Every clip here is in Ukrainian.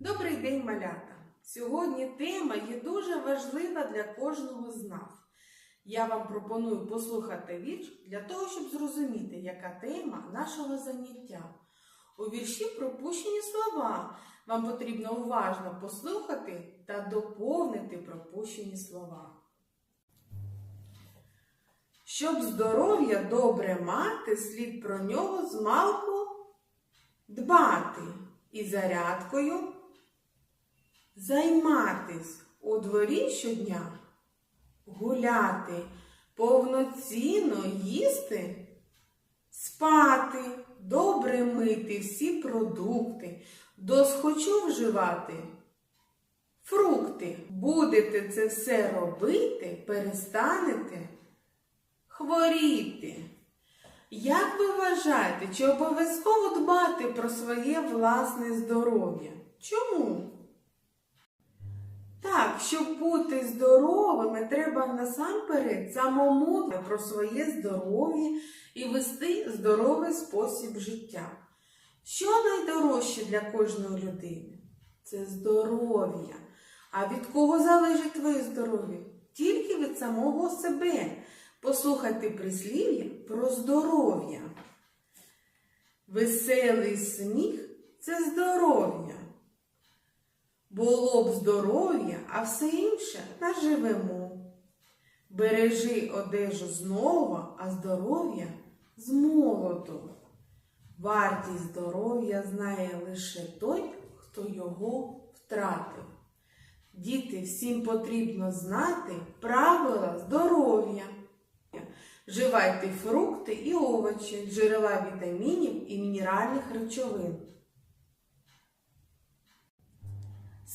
Добрий день, малята! Сьогодні тема є дуже важлива для кожного з нас. Я вам пропоную послухати вірш для того, щоб зрозуміти, яка тема нашого заняття. У вірші пропущені слова. Вам потрібно уважно послухати та доповнити пропущені слова. Щоб здоров'я добре мати, слід про нього змалку дбати і зарядкою займатись у дворі щодня, гуляти, повноцінно їсти, спати, добре мити всі продукти, досхочу вживати. Фрукти. Будете це все робити, перестанете хворіти. Як ви вважаєте, чи обов'язково дбати про своє власне здоров'я? Чому? Так, щоб бути здоровими, треба насамперед самому про своє здоров'я і вести здоровий спосіб життя. Що найдорожче для кожної людини? Це здоров'я. А від кого залежить твоє здоров'я? Тільки від самого себе. Послухайте прислів'я про здоров'я. Веселий сміх це здоров'я. Було б здоров'я, а все інше наживемо. Бережи одежу знову, а здоров'я з молоду. Вартість здоров'я знає лише той, хто його втратив. Діти, всім потрібно знати правила здоров'я. Вживайте фрукти і овочі, джерела вітамінів і мінеральних речовин.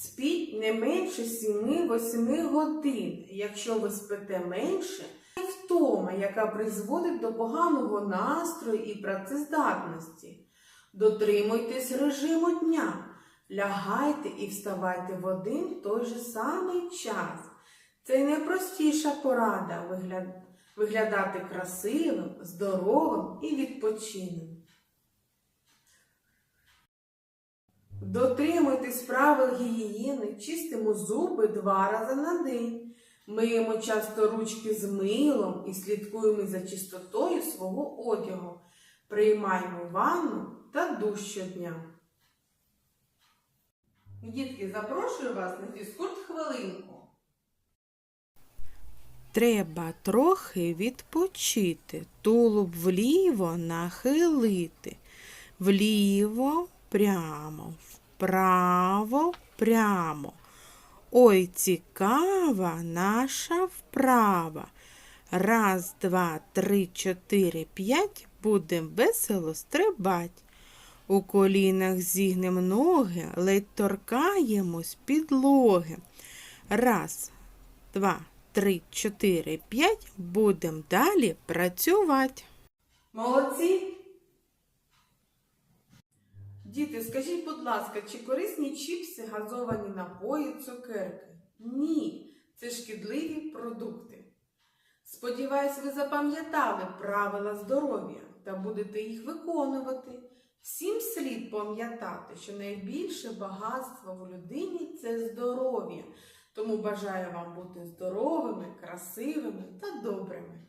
Спіть не менше 7-8 годин. Якщо ви спите менше, це втома, яка призводить до поганого настрою і працездатності. Дотримуйтесь режиму дня, лягайте і вставайте в один в той же самий час. Це найпростіша порада виглядати красивим, здоровим і відпочиненим. Дотримуйтесь правил гігієни, чистимо зуби два рази на день. Миємо часто ручки з милом і слідкуємо за чистотою свого одягу. Приймаємо ванну та душ щодня. Дітки, запрошую вас на фізкульт хвилинку. Треба трохи відпочити, тулуб вліво нахилити, вліво прямо, вправо прямо. Ой, цікава наша вправа. Раз, два, три, чотири, п'ять будем весело стрибать. У колінах зігнем ноги, ледь торкаємось підлоги. Раз, два, три, чотири, п'ять. Будем далі працювати. Молодці! Діти, скажіть, будь ласка, чи корисні чіпси, газовані напої, цукерки? Ні, це шкідливі продукти. Сподіваюсь, ви запам'ятали правила здоров'я та будете їх виконувати. Всім слід пам'ятати, що найбільше багатство в людині це здоров'я. Тому бажаю вам бути здоровими, красивими та добрими.